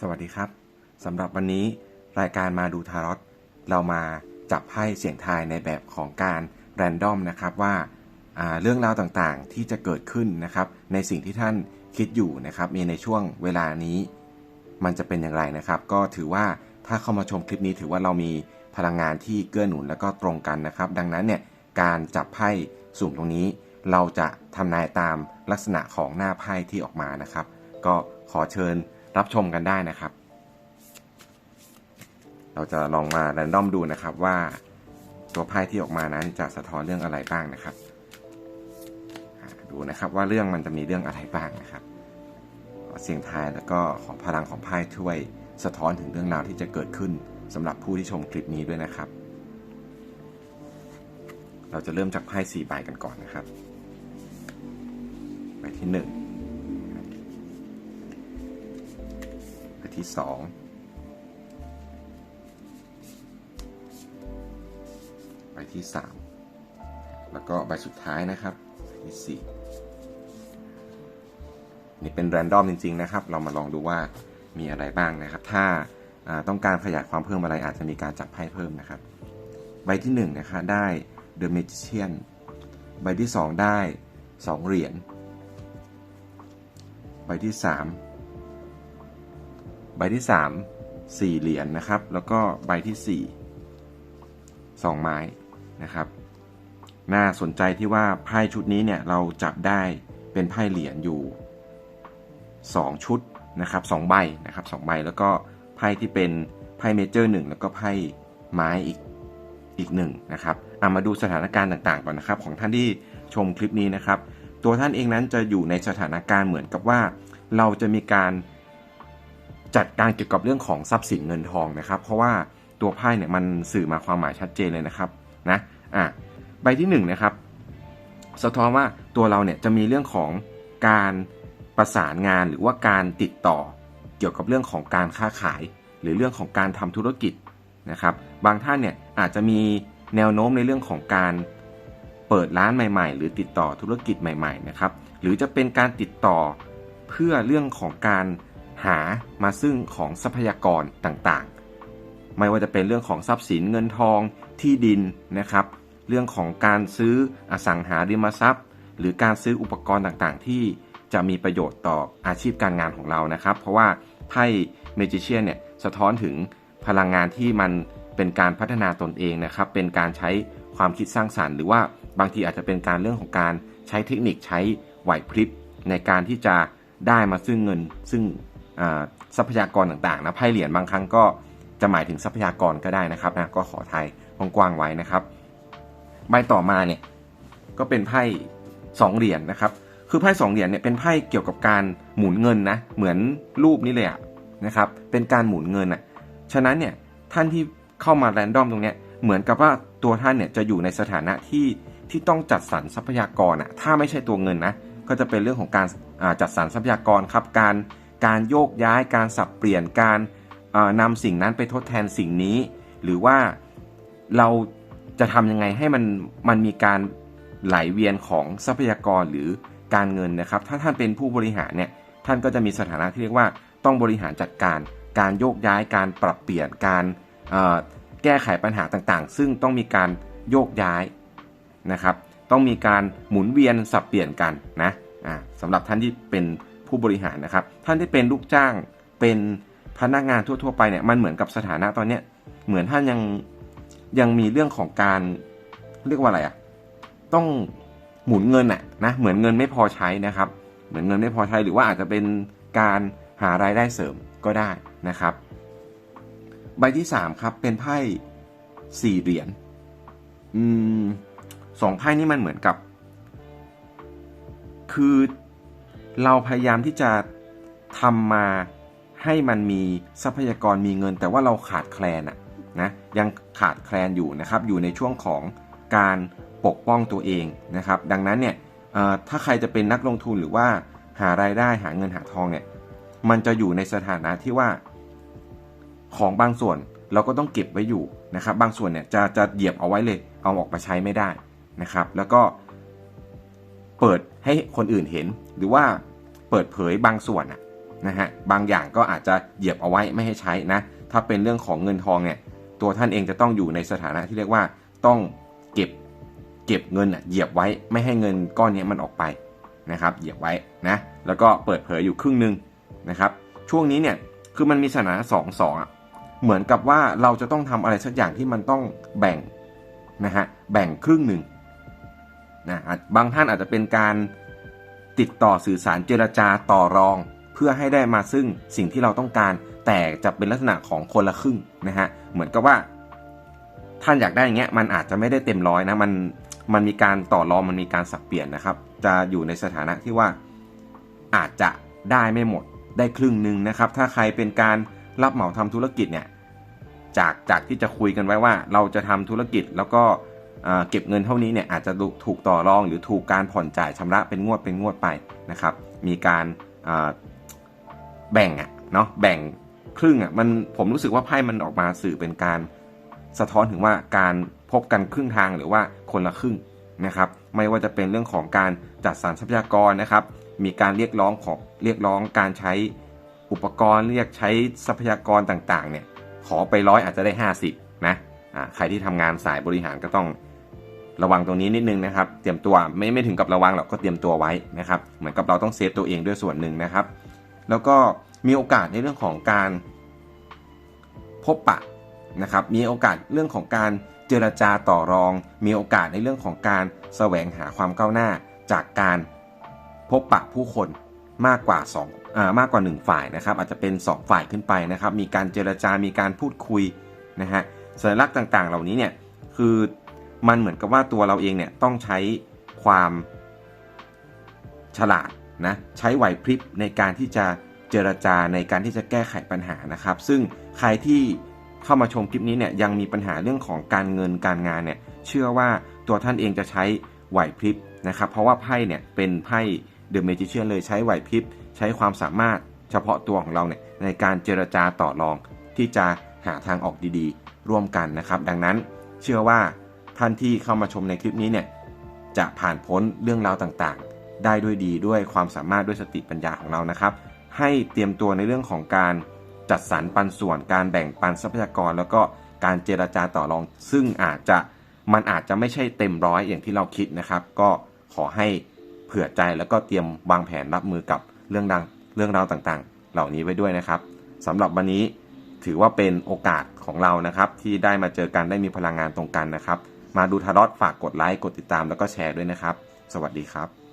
สวัสดีครับสำหรับวันนี้รายการมาดูทารอตเรามาจับไพ่เสียงทายในแบบของการแรนดอมนะครับว่าาเรื่องราวต่างๆที่จะเกิดขึ้นนะครับ ในสิ่งที่ท่านคิดอยู่นะครับ มีในช่วงเวลานี้ มันจะเป็นอย่างไรนะครับ ก็ถือว่าถ้าเข้ามาชมคลิปนี้ถือว่าเรามีพลังงานที่เกื้อหนุนแล้วก็ตรงกันนะครับ ดังนั้นเนี่ยการจับไพ่สุ่มตรงนี้ เราจะทำนายตามลักษณะของหน้าไพ่ที่ออกมานะครับ ก็ขอเชิญ รับชมกันได้นะครับ เราจะลองมาแรนดอมดูนะครับว่าตัวไพ่ที่ออกมานั้นจะสะท้อนเรื่องอะไรบ้างนะครับ ดูนะครับว่าเรื่องมันจะมีเรื่องอะไรบ้างนะครับขอเสียงทายแล้วก็ขอพลังของไพ่ช่วยสะท้อนถึงเรื่องราวที่จะเกิดขึ้นสำหรับผู้ที่ชมคลิปนี้ด้วยนะครับ เราจะเริ่มจากไพ่สี่ใบกันก่อนนะครับ ใบที่หนึ่ง ที่สองใบที่สามแล้วก็ใบสุดท้ายนะครับใบที่สี่นี่เป็นแรนดอมจริง ๆ นะครับ เรามาลองดูว่ามีอะไรบ้างนะครับ ถ้าต้องการขยายความเพิ่มอะไรอาจจะมีการจับไพ่เพิ่มนะครับ ใบที่1นงนะคะได้ The Magician ใบที่ 2 ได้ 2 เหรียญ ใบที่ 3 ใบที่ 3 4 เหรียญนะครับ แล้วก็ใบที่ 4 2 ไม้นะครับ น่าสนใจที่ว่าไพ่ชุดนี้เนี่ยเราจับได้เป็นไพ่เหรียญอยู่ 2 ชุดนะครับ2ใบนะครับ2ใบแล้วก็ไพ่ที่เป็นไพ่เมเจอร์หนึ่งแล้วก็ไพ่ไม้อีกอีกหนึ่งนะครับเอามาดูสถานการณ์ต่างๆก่อนนะครับ ของท่านที่ชมคลิปนี้นะครับ ตัวท่านเองนั้นจะอยู่ในสถานการณ์เหมือนกับว่า เราจะมีการ จัดการเกี่ยวกับเรื่องของทรัพย์สินเงินทองนะครับ เพราะว่าตัวไพ่เนี่ยมันสื่อมาความหมายชัดเจนเลยนะครับนะอะใบที่หนึ่งนะครับสะท้อนว่าตัวเราเนี่ยจะมีเรื่องของการประสานงานหรือว่าการติดต่อเกี่ยวกับเรื่องของการค้าขาย หรือเรื่องของการทำธุรกิจนะครับ บางท่านเนี่ยอาจจะมีแนวโน้มในเรื่องของการเปิดร้านใหม่ ๆ หรือติดต่อธุรกิจใหม่ ๆนะครับ หรือจะเป็นการติดต่อเพื่อเรื่องของการ หามาซึ่งของทรัพยากรต่างๆ ไม่ว่าจะเป็นเรื่องของทรัพย์สินเงินทองที่ดินนะครับ เรื่องของการซื้ออสังหาริมทรัพย์ หรือการซื้ออุปกรณ์ต่างๆ ที่จะมีประโยชน์ต่ออาชีพการงานของเรานะครับ เพราะว่าไพ่เมจิเชียนเนี่ยสะท้อนถึงพลังงานที่มันเป็นการพัฒนาตนเองนะครับ เป็นการใช้ความคิดสร้างสารรค์ หรือว่าบางทีอาจจะเป็นการเรื่องของการใช้เทคนิคใช้ไหวพริบในการที่จะได้มาซึ่งเงินซึ่ง ทรัพยากรต่างๆนะไพ่เหรียญบางครั้งก็จะหมายถึงทรัพยากรก็ได้นะครับนะก็ขอไทยกว้างๆไว้นะครับ ใบต่อมาเนี่ยก็เป็นไพ่สองเหรียญนะครับ คือไพ่สองเหรียญเนี่ยเป็นไพ่เกี่ยวกับการหมุนเงินนะเหมือนรูปนี้เลยอะนะครับเป็นการหมุนเงินอะฉะนั้นเนี่ยท่านที่เข้ามาแรนดอมตรงเนี้ยเหมือนกับว่าตัวท่านเนี่ยจะอยู่ในสถานะที่ที่ต้องจัดสรรทรัพยากรอะถ้าไม่ใช่ตัวเงินนะก็จะเป็นเรื่องของการจัดสรรทรัพยากรครับการ การโยกย้ายการสับเปลี่ยนการอ่านำสิ่งนั้นไปทดแทนสิ่งนี้ หรือว่าเราจะทำยังไงให้มันมันมีการไหลเวียนของทรัพยากรหรือการเงินนะครับ ถ้าท่านเป็นผู้บริหารเนี่ยท่านก็จะมีสถานะที่เรียกว่าต้องบริหารจัดการ การโยกย้ายการปรับเปลี่ยนการแก้ไขปัญหาต่างๆ ซึ่งต้องมีการโยกย้ายนะครับ ต้องมีการหมุนเวียนสับเปลี่ยนกันนะอ่าสำหรับท่านที่เป็น ผู้บริหารนะครับ ท่านที่เป็นลูกจ้างเป็นพนักงานทั่ว ๆ ไปเนี่ยมันเหมือนกับสถานะตอนเนี้ยเหมือนท่านยังยังมีเรื่องของการเรียกว่าอะไรอะต้องหมุนเงินอะนะเหมือนเงินไม่พอใช้นะครับ เหมือนเงินไม่พอใช้หรือว่าอาจจะเป็นการหารายได้เสริมก็ได้นะครับ ใบที่สามครับเป็นไพ่สี่เหรียญอืมสองไพ่นี้มันเหมือนกับ คือ เราพยายามที่จะทำมาให้มันมีทรัพยากรมีเงิน แต่ว่าเราขาดแคลนอะนะยังขาดแคลนอยู่นะครับอยู่ในช่วงของการปกป้องตัวเองนะครับ ดังนั้นเนี่ยถ้าใครจะเป็นนักลงทุนหรือว่าหารายได้หาเงินหาทองเนี่ยมันจะอยู่ในสถานะที่ว่า ของบางส่วนเราก็ต้องเก็บไว้อยู่นะครับ บางส่วนเนี่ยจะจะเหยียบเอาไว้เลย เอาออกมาใช้ไม่ได้นะครับ แล้วก็ เปิดให้คนอื่นเห็น หรือว่าเปิดเผยบางส่วนนะฮะบางอย่างก็อาจจะเหยียบเอาไว้ไม่ให้ใช้นะถ้าเป็นเรื่องของเงินทองเนี่ยตัวท่านเองจะต้องอยู่ในสถานะที่เรียกว่าต้องเก็บเก็บเงินอะเหยียบไว้ไม่ให้เงินก้อนนี้มันออกไปนะครับเหยียบไว้นะแล้วก็เปิดเผยอยู่ครึ่งหนึ่งนะครับช่วงนี้เนี่ยคือมันมีสถานะสองสองอะเหมือนกับว่าเราจะต้องทำอะไรสักอย่างที่มันต้องแบ่งนะฮะแบ่งครึ่งหนึ่ง นะบางท่านอาจจะเป็นการติดต่อสื่อสารเจรจาต่อรอง เพื่อให้ได้มาซึ่งสิ่งที่เราต้องการ แต่จะเป็นลักษณะของคนละครึ่งนะฮะเหมือนกับว่า ท่านอยากได้อย่างเงี้ยมันอาจจะไม่ได้เต็มร้อยนะมันมันมีการต่อรองมันมีการสับเปลี่ยนนะครับ จะอยู่ในสถานะที่ว่าอาจจะได้ไม่หมดได้ครึ่งหนึ่งนะครับ ถ้าใครเป็นการรับเหมาทำธุรกิจเนี่ยจากจากที่จะคุยกันไว้ว่า เราจะทำธุรกิจแล้วก็ เก็บเงินเท่านี้เนี่ยอาจจะถูกต่อรองหรือถูกการผ่อนจ่ายชำระเป็นงวดเป็นงวดไปนะครับ มีการแบ่งอะเนาะแบ่งครึ่งอะมันผมรู้สึกว่าไพ่มันออกมาสื่อเป็นการสะท้อนถึงว่าการพบกันครึ่งทางหรือว่าคนละครึ่งนะครับ ไม่ว่าจะเป็นเรื่องของการจัดสรรทรัพยากรนะครับ มีการเรียกร้องของเรียกร้องการใช้อุปกรณ์เรียกใช้ทรัพยากรต่างๆเนี่ยขอไปร้อยอาจจะได้ 50นะอ่าใครที่ทำงานสายบริหารก็ต้อง ระวังตรงนี้นิดนึงนะครับ เตรียมตัวไม่ไม่ถึงกับระวังหรอกก็เตรียมตัวไว้นะครับ เหมือนกับเราต้องเซฟตัวเองด้วยส่วนหนึ่งนะครับ แล้วก็มีโอกาสในเรื่องของการพบปะนะครับ มีโอกาสเรื่องของการเจรจาต่อรอง มีโอกาสในเรื่องของการแสวงหาความก้าวหน้าจากการพบปะผู้คนมากกว่า2อ่ามากกว่า 1 ฝ่ายนะครับ อาจจะเป็น 2 ฝ่ายขึ้นไปนะครับ มีการเจรจา มีการพูดคุยนะฮะสัญลักษณ์ต่างๆ เหล่านี้เนี่ยคือ มันเหมือนกับว่าตัวเราเองเนี่ยต้องใช้ความฉลาดนะใช้ไหวพริบในการที่จะเจรจาในการที่จะแก้ไขปัญหานะครับ ซึ่งใครที่เข้ามาชมคลิปนี้เนี่ยยังมีปัญหาเรื่องของการเงินการงานเนี่ยเชื่อว่าตัวท่านเองจะใช้ไหวพริบนะครับ เพราะว่าไพ่เนี่ยเป็นไพ่เดอะเมจิเชียนเลยใช้ไหวพริบใช้ความสามารถเฉพาะตัวของเราเนี่ยในการเจรจาต่อรองที่จะหาทางออกดีๆ ร่วมกันนะครับ ดังนั้นเชื่อว่า ท่านที่เข้ามาชมในคลิปนี้เนี่ยจะผ่านพ้นเรื่องราวต่างๆ ได้ด้วยดีด้วยความสามารถด้วยสติปัญญาของเรานะครับ ให้เตรียมตัวในเรื่องของการจัดสรรปันส่วนการแบ่งปันทรัพยากร แล้วก็การเจราจาต่อรอง ซึ่งอาจจะมันอาจจะไม่ใช่เต็มร้อยอย่างที่เราคิดนะครับ ก็ขอให้เผื่อใจแล้วก็เตรียมวางแผนรับมือกับเรื่องดังเรื่องราวต่างๆ เหล่านี้ไว้ด้วยนะครับสำหรับวันนี้ถือว่าเป็นโอกาสของเรานะครับ ที่ได้มาเจอกันได้มีพลังงานตรงกันนะครับ มาดูทารอตฝากกดไลค์กดติดตามแล้วก็แชร์ด้วยนะครับ สวัสดีครับ